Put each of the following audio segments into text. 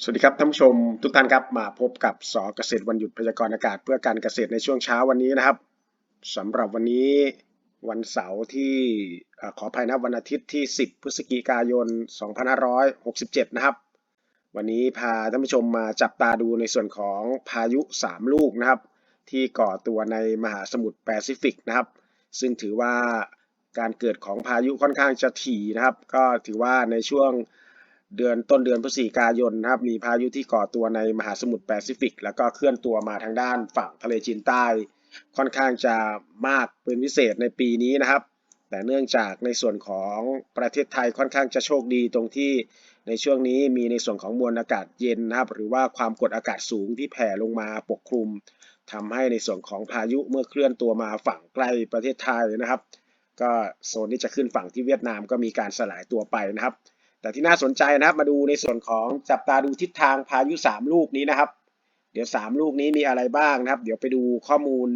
สวัสดีครับท่านผู้ชมทุกท่านครับมาพบกับสอเกษตรวันหยุดพยากรณ์อากาศ เพื่อการเกษตรในช่วงเช้าวันนี้นะครับสำหรับวันนี้วันเสาร์ที่ขออภัยนะวันอาทิตย์ที่ 10 พฤศจิกายน 2567 นะครับ วันนี้พาท่านผู้ชมมาจับตาดูในส่วนของพายุ 3 ลูกนะครับ ที่ก่อตัวในมหาสมุทรแปซิฟิกนะครับ ซึ่งถือว่าการเกิดของพายุค่อนข้างจะถี่นะครับ ก็ถือว่าในช่วง เดือนต้นเดือนพฤศจิกายนนะครับ มีพายุที่ก่อตัวในมหาสมุทรแปซิฟิก แล้วก็เคลื่อนตัวมาทางด้านฝั่งทะเลจีนใต้ ค่อนข้างจะมากเป็นพิเศษในปีนี้นะครับ แต่เนื่องจากในส่วนของประเทศไทยค่อนข้างจะโชคดีตรงที่ในช่วงนี้มีในส่วนของมวลอากาศเย็นนะครับ หรือว่าความกดอากาศสูงที่แผ่ลงมาปกคลุมทำให้ในส่วนของพายุเมื่อเคลื่อนตัวมาฝั่งใกล้ประเทศไทยนะครับ ก็โซนที่จะขึ้นฝั่งที่เวียดนามก็มีการสลายตัวไปนะครับ แต่ที่น่าสนใจนะครับมาดูในส่วนของจับตาดูทิศทางพายุ 3 ลูกนี้นะครับ เดี๋ยว 3 ลูกนี้มีอะไรบ้างนะครับ เดี๋ยวไปดูข้อมูล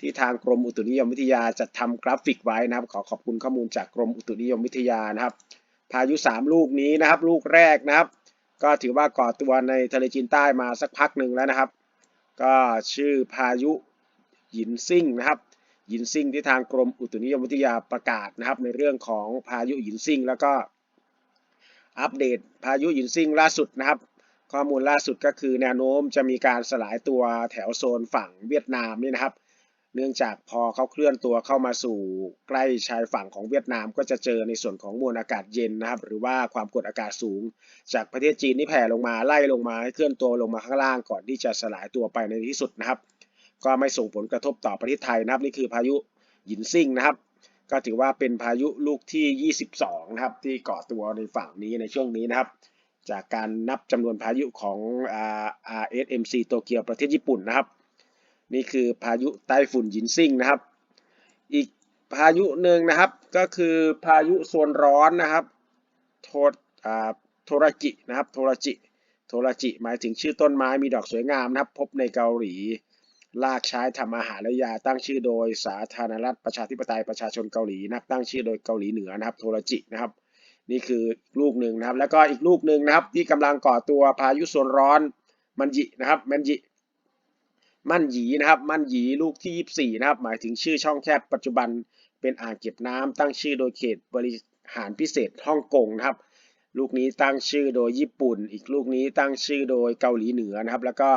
ที่ทางกรมอุตุนิยมวิทยาจัดทำกราฟิกไว้นะครับ ขอขอบคุณข้อมูลจากกรมอุตุนิยมวิทยานะครับ พายุ 3 ลูกนี้นะครับ ลูกแรกนะครับ ก็ถือว่าก่อตัวในทะเลจีนใต้มาสักพักหนึ่งแล้วนะครับ ก็ชื่อพายุหยินซิ่งนะครับหยินซิ่งที่ทางกรมอุตุนิยมวิทยาประกาศนะครับ ในเรื่องของพายุหยินซิ่งแล้วก็ อัปเดตพายุหยินซิงล่าสุดนะครับ ข้อมูลล่าสุดก็คือแนวโน้มจะมีการสลายตัวแถวโซนฝั่งเวียดนามนี่นะครับ เนื่องจากพอเขาเคลื่อนตัวเข้ามาสู่ใกล้ชายฝั่งของเวียดนาม ก็จะเจอในส่วนของมวลอากาศเย็นนะครับ หรือว่าความกดอากาศสูง จากประเทศจีนที่แผ่ลงมาไล่ลงมาให้เคลื่อนตัวลงมาข้างล่างก่อนที่จะสลายตัวไปในที่สุดนะครับ ก็ไม่ส่งผลกระทบต่อประเทศไทยนะครับนี่คือพายุหยินซิงนะครับ ก็ถือว่าเป็นพายุลูกที่ 22 นะครับ ที่เกาะตัวในฝั่งนี้ในช่วงนี้นะครับ จากการนับจำนวนพายุของ RSMC โตเกียวประเทศญี่ปุ่นนะครับ นี่คือพายุไต้ฝุ่นยินซิ่งนะครับ อีกพายุหนึ่งนะครับก็คือพายุโซนร้อนนะครับ โทอ่าโทราจินะครับโทราจิโทราจิหมายถึงชื่อต้นไม้มีดอกสวยงามนะครับ พบในเกาหลี ลากใช้ทำอาหารและยาตั้งชื่อโดยสาธารณรัฐประชาธิปไตยประชาชนเกาหลีนะครับตั้งชื่อโดยเกาหลีเหนือนะครับโทรจินะครับนี่คือลูกหนึ่งนะครับ แล้วก็อีกลูกหนึ่งนะครับ ที่กำลังก่อตัวพายุโซนร้อนมันจินะครับมันจิมันหยีนะครับ มันหยีลูกที่ 24 นะครับ หมายถึงชื่อช่องแคบปัจจุบันเป็นอ่างเก็บน้ำตั้งชื่อโดยเขตบริหารพิเศษฮ่องกงนะครับ ลูกนี้ตั้งชื่อโดยญี่ปุ่น อีกลูกนี้ตั้งชื่อโดยเกาหลีเหนือนะครับ แล้วก็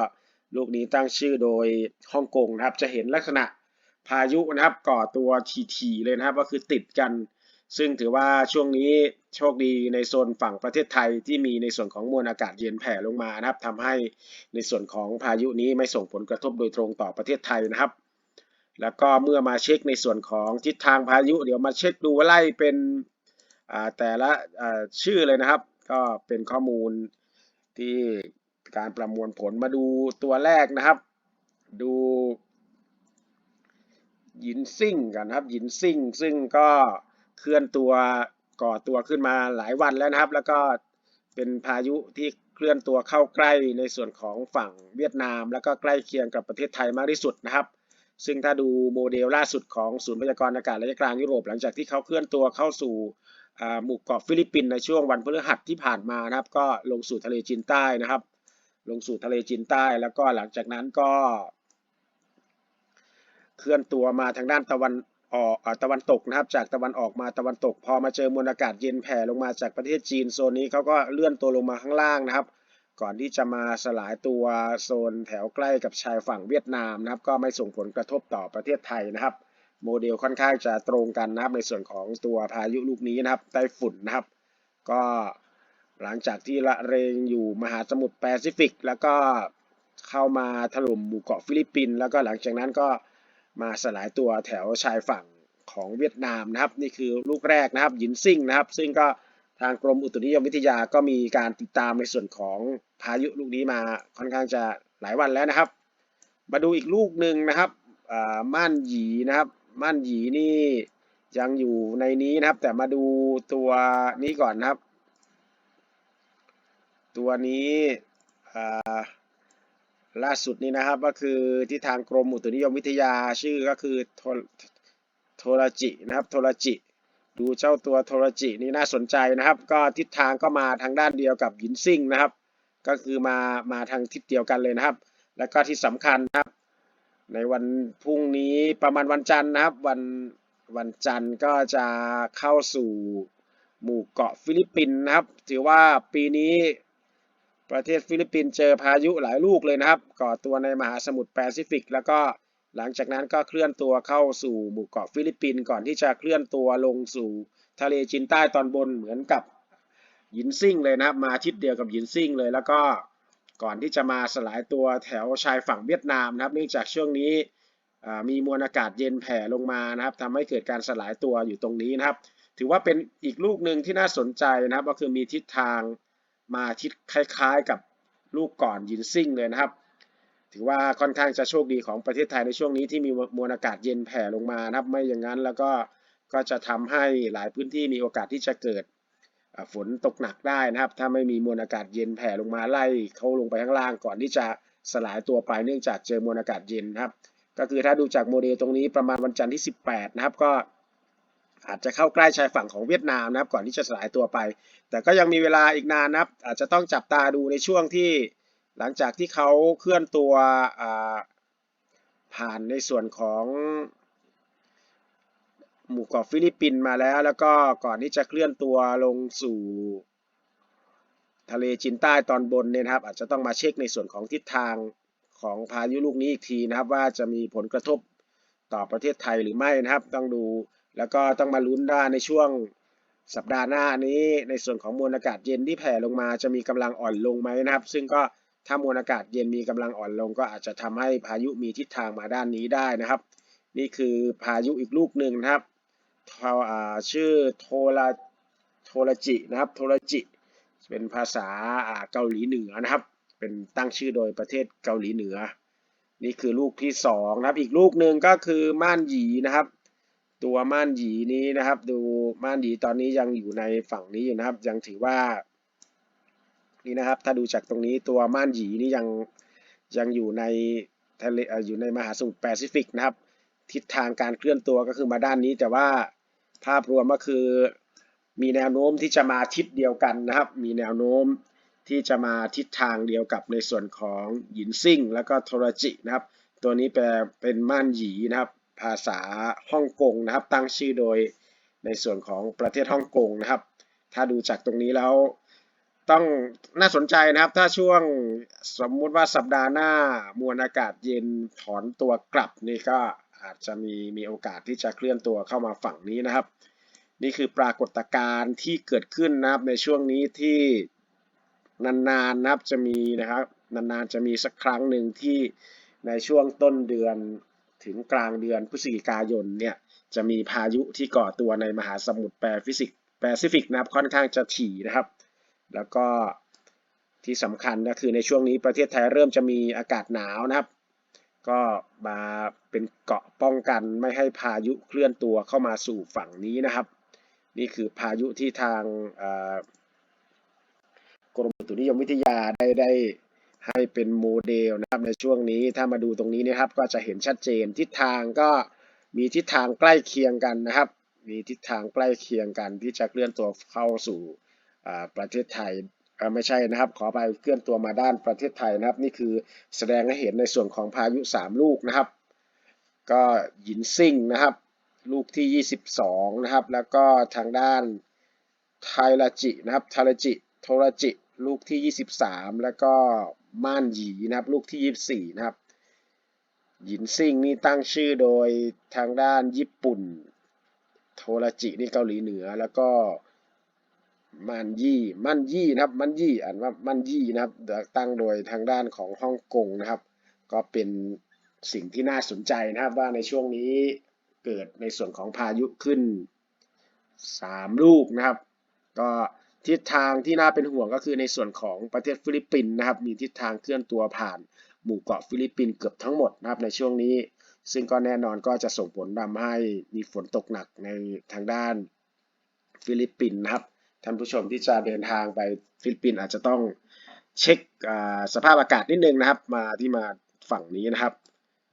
ลูกนี้ตั้งชื่อโดยฮ่องกงนะครับ จะเห็นลักษณะพายุนะครับก่อตัวทีๆเลยนะครับ ก็คือติดกัน ซึ่งถือว่าช่วงนี้โชคดีในโซนฝั่งประเทศไทยที่มีในส่วนของมวลอากาศเย็นแผ่ลงมานะครับทำให้ในส่วนของพายุนี้ไม่ส่งผลกระทบโดยตรงต่อประเทศไทยนะครับ แล้วก็เมื่อมาเช็คในส่วนของทิศทางพายุ เดี๋ยวมาเช็คดูว่าไล่เป็นอ่าแต่ละอ่าชื่อเลยนะครับ ก็เป็นข้อมูลที่ การประมวลผลมาดูตัวแรกนะครับ ดูหยินซิ่งกันนะครับหยินซิ่ง ซึ่งก็เคลื่อนตัวก่อตัวขึ้นมาหลายวันแล้วนะครับ แล้วก็เป็นพายุที่เคลื่อนตัวเข้าใกล้ในส่วนของฝั่งเวียดนาม แล้วก็ใกล้เคียงกับประเทศไทยมากที่สุดนะครับ ซึ่งถ้าดูโมเดลล่าสุดของศูนย์พยากรณ์อากาศระยะกลางยุโรป หลังจากที่เขาเคลื่อนตัวเข้าสู่หมู่เกาะฟิลิปปินส์ในช่วงวันพฤหัสที่ผ่านมานะครับ ก็ลงสู่ทะเลจีนใต้นะครับ ลงสู่ทะเลจีนใต้ แล้วก็หลังจากนั้นก็เคลื่อนตัวมาทางด้านตะวันออกตะวันตกนะครับ จากตะวันออกมาตะวันตก พอมาเจอมวลอากาศเย็นแผ่ลงมาจากประเทศจีนโซนนี้เขาก็เลื่อนตัวลงมาข้างล่างนะครับ ก่อนที่จะมาสลายตัวโซนแถวใกล้กับชายฝั่งเวียดนามนะครับ ก็ไม่ส่งผลกระทบต่อประเทศไทยนะครับ โมเดลค่อนข้างจะตรงกันนะครับในส่วนของตัวพายุลูกนี้นะครับไต้ฝุ่นนะครับ ก็ หลังจากที่ละเรงอยู่มหาสมุทรแปซิฟิก แล้วก็เข้ามาถล่มหมู่เกาะฟิลิปปินส์แล้วก็หลังจากนั้นก็มาสลายตัวแถวชายฝั่งของเวียดนามนะครับ นี่คือลูกแรกนะครับหยินซิ่งนะครับ ซึ่งก็ทางกรมอุตุนิยมวิทยาก็มีการติดตามในส่วนของพายุลูกนี้มาค่อนข้างจะหลายวันแล้วนะครับ มาดูอีกลูกหนึ่งนะครับม่านหยีนะครับ ม่านหยีนี่ยังอยู่ในนี้นะครับ แต่มาดูตัวนี้ก่อนนะครับ ตัวนี้ล่าสุดนี้นะครับก็คือที่ทางกรมอุตุนิยมวิทยาชื่อก็คือโทโทรจินะครับโทรจิดูเจ้าตัวโทรจินี่น่าสนใจนะครับ ก็ทิศทางก็มาทางด้านเดียวกับหยินซิ่งนะครับ ก็คือมามาทางทิศเดียวกันเลยนะครับ แล้วก็ที่สำคัญนะครับ ในวันพรุ่งนี้ประมาณวันจันทร์นะครับวันวันจันทร์ก็จะเข้าสู่หมู่เกาะฟิลิปปินส์นะครับ ถือว่าปีนี้ ประเทศฟิลิปปินส์เจอพายุหลายลูกเลยนะครับ ก่อตัวในมหาสมุทรแปซิฟิก แล้วก็หลังจากนั้นก็เคลื่อนตัวเข้าสู่หมู่เกาะฟิลิปปินส์ก่อนที่จะเคลื่อนตัวลงสู่ทะเลจีนใต้ตอนบนเหมือนกับหยินซิ่งเลยนะครับ มาทิศเดียวกับหยินซิ่งเลย แล้วก็ก่อนที่จะมาสลายตัวแถวชายฝั่งเวียดนามนะครับ เนื่องจากช่วงนี้มีมวลอากาศเย็นแผ่ลงมานะครับทำให้เกิดการสลายตัวอยู่ตรงนี้นะครับ ถือว่าเป็นอีกลูกหนึ่งที่น่าสนใจนะครับ ก็คือมีทิศทาง มาทิศคล้ายๆกับลูกก่อนยินซิ่งเลยนะครับ ถือว่าค่อนข้างจะโชคดีของประเทศไทยในช่วงนี้ที่มีมวลอากาศเย็นแผ่ลงมานะครับ ไม่อย่างนั้นแล้วก็ก็จะทำให้หลายพื้นที่มีโอกาสที่จะเกิดฝนตกหนักได้นะครับ ถ้าไม่มีมวลอากาศเย็นแผ่ลงมาไล่เขาลงไปข้างล่างก่อนที่จะสลายตัวไปเนื่องจากเจอมวลอากาศเย็นนะครับ ก็คือถ้าดูจากโมเดลตรงนี้ประมาณวันจันทร์ที่ 18 นะครับก็ อาจจะเข้าใกล้ชายฝั่งของเวียดนามนะครับ ก่อนที่จะสลายตัวไป แต่ก็ยังมีเวลาอีกนานนะครับ อาจจะต้องจับตาดูในช่วงที่หลังจากที่เขาเคลื่อนตัวผ่านในส่วนของหมู่เกาะฟิลิปปินส์มาแล้ว แล้วก็ก่อนที่จะเคลื่อนตัวลงสู่ทะเลจีนใต้ตอนบนเนี่ยนะครับ อาจจะต้องมาเช็คในส่วนของทิศทางของพายุลูกนี้อีกทีนะครับ ว่าจะมีผลกระทบต่อประเทศไทยหรือไม่นะครับ ต้องดู แล้วก็ต้องมาลุ้นได้ในช่วงสัปดาห์หน้านี้ ในส่วนของมวลอากาศเย็นที่แผ่ลงมาจะมีกำลังอ่อนลงไหมนะครับ ซึ่งก็ถ้ามวลอากาศเย็นมีกำลังอ่อนลง ก็อาจจะทำให้พายุมีทิศทางมาด้านนี้ได้นะครับ นี่คือพายุอีกลูกหนึ่งนะครับชื่อโทราโทราจินะครับโทราจิ เป็นภาษาเกาหลีเหนือนะครับ เป็นตั้งชื่อโดยประเทศเกาหลีเหนือ นี่คือลูกที่สองนะครับอีกลูกหนึ่งก็คือม่านหยีนะครับ ตัวม่านหยีนี้นะครับ ดูม่านหยีตอนนี้ยังอยู่ในฝั่งนี้อยู่นะครับ ยังถือว่านี่นะครับ ถ้าดูจากตรงนี้ตัวม่านหยีนี่ยังยังอยู่ในทะเลเอ่ออยู่ในมหาสมุทรแปซิฟิกนะครับ ทิศทางการเคลื่อนตัวก็คือมาด้านนี้ แต่ว่าภาพรวมก็คือมีแนวโน้มที่จะมาทิศเดียวกันนะครับ มีแนวโน้มที่จะมาทิศทางเดียวกับในส่วนของหยินซิ่ง แล้วก็โทรจินะครับ ตัวนี้แปลเป็นม่านหยีนะครับ ภาษาฮ่องกงนะครับ ตั้งชื่อโดยในส่วนของประเทศฮ่องกงนะครับ ถ้าดูจากตรงนี้แล้วต้องน่าสนใจนะครับ ถ้าช่วงสมมุติว่าสัปดาห์หน้ามวลอากาศเย็นถอนตัวกลับนี่ก็อาจจะมีมีโอกาสที่จะเคลื่อนตัวเข้ามาฝั่งนี้นะครับ นี่คือปรากฏการณ์ที่เกิดขึ้นนะครับในช่วงนี้ที่นานๆนะครับจะมีนะครับ นานๆจะมีสักครั้งหนึ่งที่ในช่วงต้นเดือน ถึงกลางเดือนพฤศจิกายนเนี่ยจะมีพายุที่ก่อตัวในมหาสมุทรแปซิฟิกแปซิฟิกนะครับค่อนข้างจะถี่นะครับ แล้วก็ที่สำคัญก็คือในช่วงนี้ประเทศไทยเริ่มจะมีอากาศหนาวนะครับ ก็มาเป็นเกาะป้องกันไม่ให้พายุเคลื่อนตัวเข้ามาสู่ฝั่งนี้นะครับ นี่คือพายุที่ทางกรมอุตุนิยมวิทยาได้ได้ ให้เป็นโมเดลนะครับในช่วงนี้ถ้ามาดูตรงนี้นะครับ ก็จะเห็นชัดเจนทิศทางก็มีทิศทางใกล้เคียงกันนะครับ มีทิศทางใกล้เคียงกันที่จะเคลื่อนตัวเข้าสู่อ่าประเทศไทยไม่ใช่นะครับ ขอไปเคลื่อนตัวมาด้านประเทศไทยนะครับ นี่คือแสดงให้เห็นในส่วนของพายุ 3 ลูกนะครับ ก็หยินซิ่งนะครับ ลูกที่ 22 นะครับ แล้วก็ทางด้านไทราจินะครับไทราจิโทราจิ ลูกที่ 23 แล้วก็ ม่านหยีนะครับ ลูกที่ 24 นะครับ หยินซิ่งนี่ตั้งชื่อโดยทางด้านญี่ปุ่น โทราจินี่เกาหลีเหนือแล้วก็มันยี่มันยี่นะครับมันยี่อ่านว่ามันยี่นะครับตั้งโดยทางด้านของฮ่องกงนะครับ ก็เป็นสิ่งที่น่าสนใจนะครับว่าในช่วงนี้เกิดในส่วนของพายุขึ้น 3 ลูกนะครับ ก็ ทิศทางที่น่าเป็นห่วงก็คือในส่วนของประเทศฟิลิปปินส์นะครับ มีทิศทางเคลื่อนตัวผ่านหมู่เกาะฟิลิปปินส์เกือบทั้งหมดนะครับในช่วงนี้ ซึ่งก็แน่นอนก็จะส่งผลทำให้มีฝนตกหนักในทางด้านฟิลิปปินส์นะครับท่านผู้ชมที่จะเดินทางไปฟิลิปปินส์อาจจะต้องเช็คสภาพอากาศนิดนึงนะครับ มาที่มาฝั่งนี้นะครับ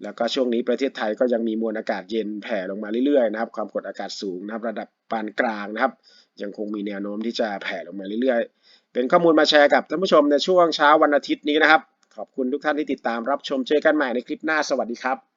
แล้วก็ช่วงนี้ประเทศไทยก็ยังมีมวลอากาศเย็นแผ่ลงมาเรื่อยๆนะครับ ความกดอากาศสูงนะครับ ระดับปานกลางนะครับ ยังคงมีแนวโน้มที่จะแผ่ลงมาเรื่อยๆ เป็นข้อมูลมาแชร์กับท่านผู้ชมในช่วงเช้าวันอาทิตย์นี้นะครับ ขอบคุณทุกท่านที่ติดตามรับชมเจอกันใหม่ในคลิปหน้าสวัสดีครับ